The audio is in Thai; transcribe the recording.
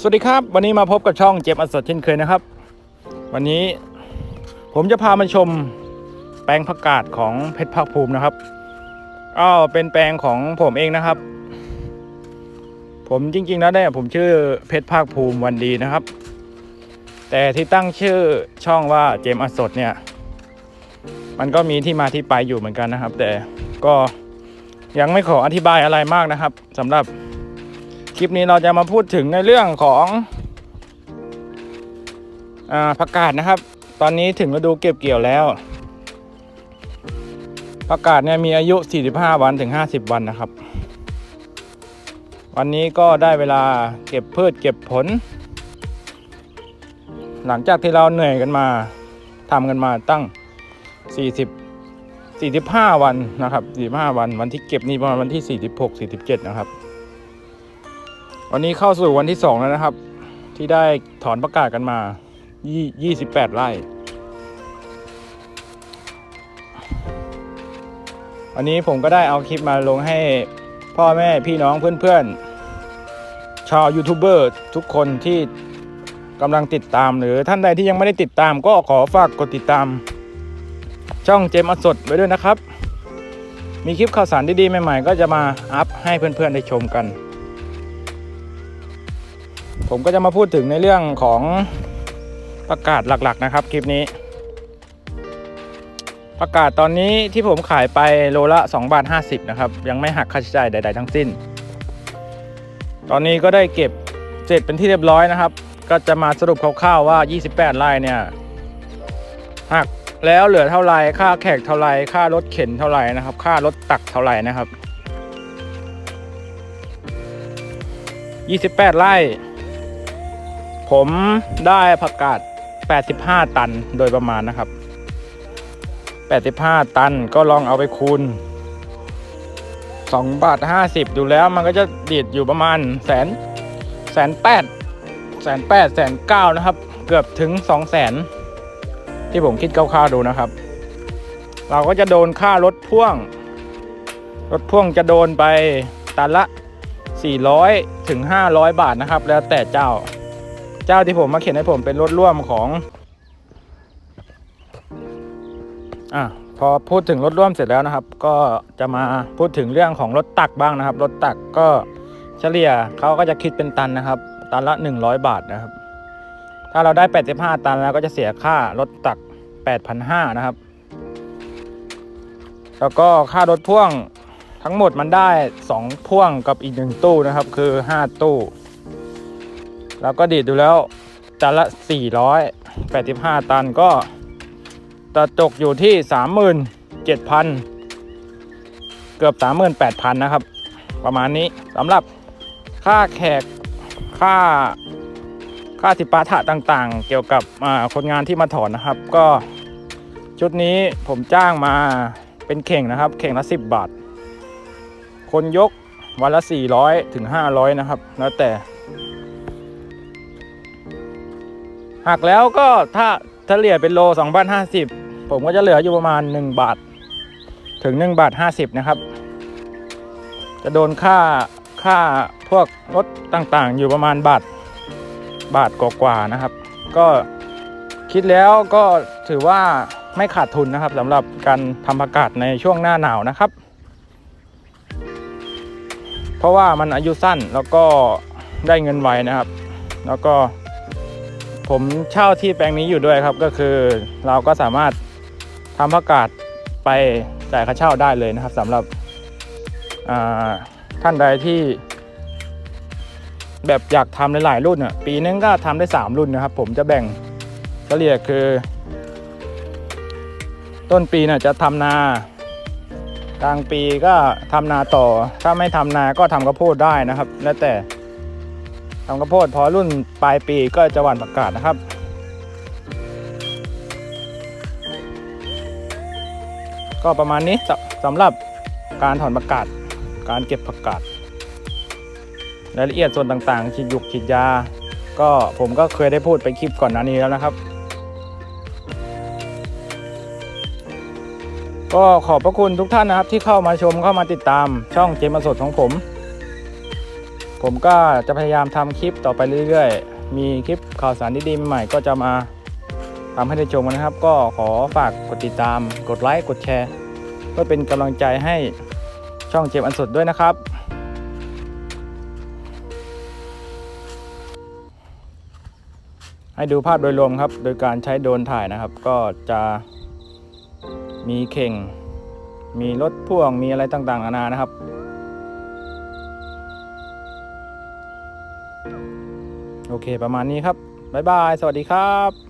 สวัสดีครับ วันนี้มาพบกับช่องเจมส์อัสดเช่นเคยนะครับ วันนี้ผมจะพามาชมแปลงผักกาดของเพชรภาคภูมินะครับอ้าวเป็นแปลงของผมเองนะครับ ผมจริงๆแล้วเนี่ยผมชื่อเพชรภาคภูมิวันดีนะครับ แต่ที่ตั้งชื่อช่องว่าเจมอสดเนี่ย มันก็มีที่มาที่ไปอยู่เหมือนกันนะครับ แต่ก็ยังไม่ขออธิบายอะไรมากนะครับสำหรับ คลิปนี้เราจะมาพูดถึงในเรื่องของอผักกาดนะครับ ตอนนี้ถึงฤดูเก็บเกี่ยวแล้วผักกาดเนี่ยมีอายุ 45 วันถึง 50 วันนะครับ วันนี้ก็ได้เวลาเก็บพืชเก็บผล หลังจากที่เราเหนื่อยกันมาทำกันมาตั้ง 40 45 วันนะครับ 45 วัน วันที่เก็บนี่ประมาณวันที่ 46 47 นะครับ วันนี้เข้าสู่วันที่สองแล้วนะครับ ที่ได้ถอนประกาศกันมายี่สิบแปดไร่ วันนี้ผมก็ได้เอาคลิปมาลงให้พ่อแม่พี่น้องเพื่อนๆ ชาวยูทูบเบอร์ทุกคนที่กำลังติดตามหรือท่านใดที่ยังไม่ได้ติดตามก็ขอฝากกดติดตาม ช่องเจมส์อสดไว้ด้วยนะครับ มีคลิปข่าวสารดีๆใหม่ๆ ก็จะมาอัพให้เพื่อนๆได้ชมกัน ผมก็จะมาพูดถึงในเรื่องของประกาศหลักๆนะครับคลิปนี้ ประกาศตอนนี้ที่ผมขายไปโลละ2บาท50นะครับ ยังไม่หักค่าใช้จ่ายใด ๆ ทั้งสิ้น ตอนนี้ก็ได้เก็บเสร็จเป็นที่เรียบร้อยนะครับ ก็จะมาสรุปคร่าวๆว่า 28ไร่เนี่ยหักแล้วเหลือเท่าไรค่าแขกเท่าไรค่ารถเข็นเท่าไรนะครับ ค่ารถตักเท่าไรนะครับ 28ไร่ ผมได้ผักกาด 85 ตันโดยประมาณนะครับ 85 ตันก็ลองเอาไปคูณ2บาท50 ดูแล้วมันก็จะดีดอยู่ประมาณแสนแสนแปดแสนแปดแสนเก้านะครับ เกือบถึง2แสนที่ผมคิดคร่าวๆดูนะครับ เราก็จะโดนค่ารถพ่วง รถพ่วงจะโดนไปตันละ 400ถึง500 บาทนะครับ แล้วแต่เจ้า เจ้าที่ผมมาเขียนให้ผมเป็นรถร่วมของอะพอพูดถึงรถร่วมเสร็จแล้วนะครับ ก็จะมาพูดถึงเรื่องของรถตักบ้างนะครับ รถตักก็เฉลี่ยเขาก็จะคิดเป็นตันนะครับ ตันละ 100 บาทนะครับ ถ้าเราได้ 85 ตันแล้วก็จะเสียค่ารถตัก 8,500นะครับ แล้วก็ค่ารถพ่วงทั้งหมดมันได้ 2 พ่วงกับอีกหนึ่งตู้นะครับ คือ 5 ตู้ แล้วก็ดีดดูแล้วตันละ 485 ตันก็จะตกอยู่ที่ 37,000 เกือบ 38,000 นะครับ ประมาณนี้สำหรับค่าแขกค่าค่าสิปาถะต่างๆ เกี่ยวกับคนงานที่มาถอนนะครับ ก็ชุดนี้ผมจ้างมาเป็นเข่งนะครับ เข่งละ 10 บาท คนยกวันละ 400ถึง500 นะครับ แล้วแต่ หักแล้วก็ถ้าเฉลี่ยเป็นโล2บาท50 ผมก็จะเหลืออยู่ประมาณ 1 บาท ถึง 1 บาท 50 นะครับ จะโดนค่าค่าพวกรถต่างๆ อยู่ประมาณบาทบาทกว่าๆนะครับ ก็คิดแล้วก็ถือว่าไม่ขาดทุนนะครับสำหรับการทำอากาศในช่วงหน้าหนาวนะครับ เพราะว่ามันอายุสั้นแล้วก็ได้เงินไวนะครับ แล้วก็ ผมเช่าที่แปลงนี้อยู่ด้วยครับก็คือเราก็สามารถทำผักกาดไปจ่ายค่าเช่าได้เลยนะครับสำหรับท่านใดที่แบบอยากทำหลาย ๆ รุ่นอะปีนึงก็ทำได้ 3 รุ่นนะครับ ผมจะแบ่งเฉลี่ยคือ ต้นปีน่ะจะทำนากลางปีก็ทำนาต่อ ถ้าไม่ทำนาก็ทำข้าวโพดได้นะครับ แล้วแต่ ทำข้าวโพดพอรุ่นปลายปีก็จะหว่านผักกาดนะครับก็ประมาณนี้สำหรับการถอนผักกาดการเก็บผักกาดรายละเอียดส่วนต่างๆฉีดยุกฉีดยา ก็ผมก็เคยได้พูดไปคลิปก่อนหน้านี้แล้วนะครับ ก็ขอบพระคุณทุกท่านนะครับที่เข้ามาชมเข้ามาติดตามช่องเจมส์สดของผม ผมก็จะพยายามทำคลิปต่อไปเรื่อยๆ มีคลิปข่าวสารดีๆใหม่ๆก็จะมาทำให้ได้ชมกันนะครับ ก็ขอฝากกดติดตาม กดไลค์ กดแชร์ เพื่อเป็นกำลังใจให้ช่องเจมอันสดด้วยนะครับ ให้ดูภาพโดยรวมครับ โดยการใช้โดรนถ่ายนะครับ ก็จะมีเข่ง มีรถพ่วง มีอะไรต่างๆนานานะครับ เคประมาณนี้ครับบ๊ายบาย สวัสดีครับ